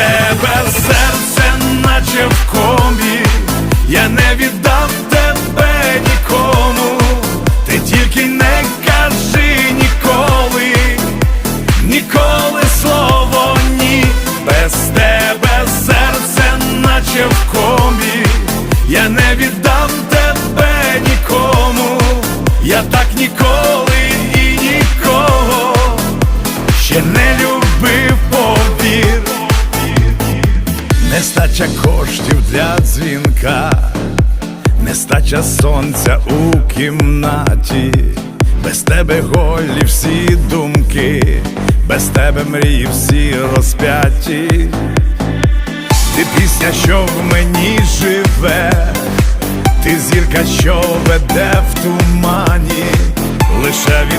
тебе серце, наче в комі, я не віддам тебе нікому, ти тільки не кажи ніколи, ніколи слово ні, без тебе серце, наче в комі, я не віддам тебе нікому, я так ніколи. Нестача коштів для дзвінка, нестача сонця у кімнаті, без тебе голі всі думки, без тебе мрії всі розп'яті, ти пісня, що в мені живе, ти зірка, що веде в тумані, лише від